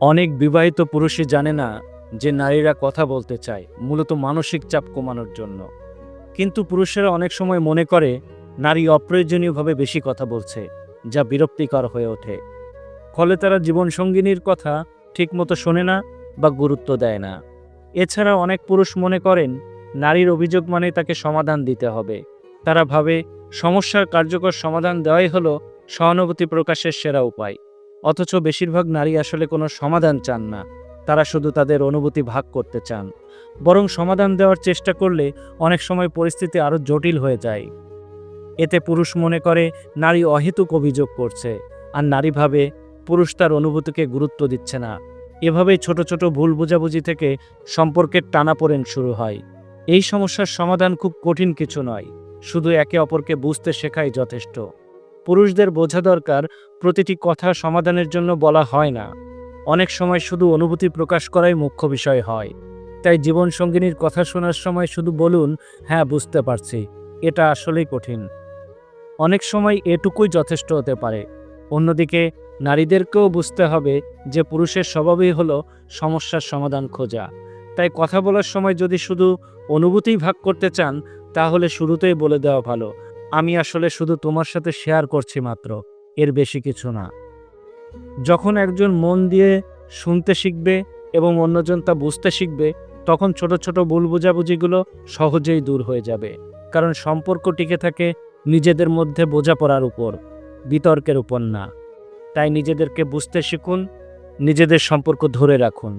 অনেক বিবাহিত পুরুষই জানে না যে নারীরা কথা বলতে চায়, মূলত মানসিক চাপ কমানোর জন্য। কিন্তু পুরুষেরা অনেক সময় মনে করে, নারী অপ্রয়োজনীয়ভাবে বেশি কথা বলছে, যা বিরক্তিকর হয়ে ওঠে। ফলে তারা জীবনসঙ্গিনীর কথা ঠিকমতো শোনে না বা গুরুত্ব দেয় না। এছাড়া অনেক পুরুষ মনে করেন, নারীর অভিযোগ মানে তাকে সমাধান দিতে হবে। তারা ভাবে, সমস্যার কার্যকর সমাধান দেওয়াই হলো সহানুভূতি প্রকাশের সেরা উপায়। অথচ বেশিরভাগ নারী আসলে কোনো সমাধান চান না। তারা শুধু তাদের অনুভূতি ভাগ করতে চান। বরং সমাধান দেওয়ার চেষ্টা করলে অনেক সময় পরিস্থিতি আরও জটিল হয়ে যায়। এতে পুরুষ মনে করে, নারী অহেতুক অভিযোগ করছে। আর নারী ভাবে, পুরুষ তার অনুভূতিকে গুরুত্ব দিচ্ছে না। এভাবেই ছোট ছোট ভুল বোঝাবুঝি থেকে সম্পর্কের টানাপোড়েন শুরু হয়। এই সমস্যার সমাধান খুব কঠিন কিছু নয়। শুধু একে অপরকে বুঝতে শেখাই যথেষ্ট। পুরুষদের বোঝা দরকার প্রতিটি কথা সমাধানের জন্য বলা হয় না। অনেক সময় শুধু অনুভূতি প্রকাশ করাই মুখ্য বিষয় হয়। তাই জীবনসঙ্গিনীর কথা শোনার সময় শুধু বলুন হ্যাঁ বুঝতে পারছি। এটা আসলেই কঠিন। অনেক সময় এটুকুই যথেষ্ট হতে পারে। অন্যদিকে, নারীদেরকেও বুঝতে হবে যে পুরুষের স্বভাবই হলো সমস্যার সমাধান খোঁজা। তাই কথা বলার সময় যদি শুধু অনুভূতিই ভাগ করতে চান, তাহলে শুরুতেই বলে দেওয়া ভালো। আমি আসলে শুধু তোমার সাথে শেয়ার করছি মাত্র, এর বেশি কিছু না। যখন একজন মন দিয়ে শুনতে শিখবে এবং অন্যজন তা বুঝতে শিখবে, তখন ছোট ছোট ভুল বোঝাবুঝিগুলো সহজেই দূর হয়ে যাবে, কারণ সম্পর্ক টিকে থাকে নিজেদের মধ্যে বোঝাপড়ার উপর, বিতর্কের উপর না। তাই নিজেদেরকে বুঝতে শিখুন, নিজেদের সম্পর্ক ধরে রাখুন।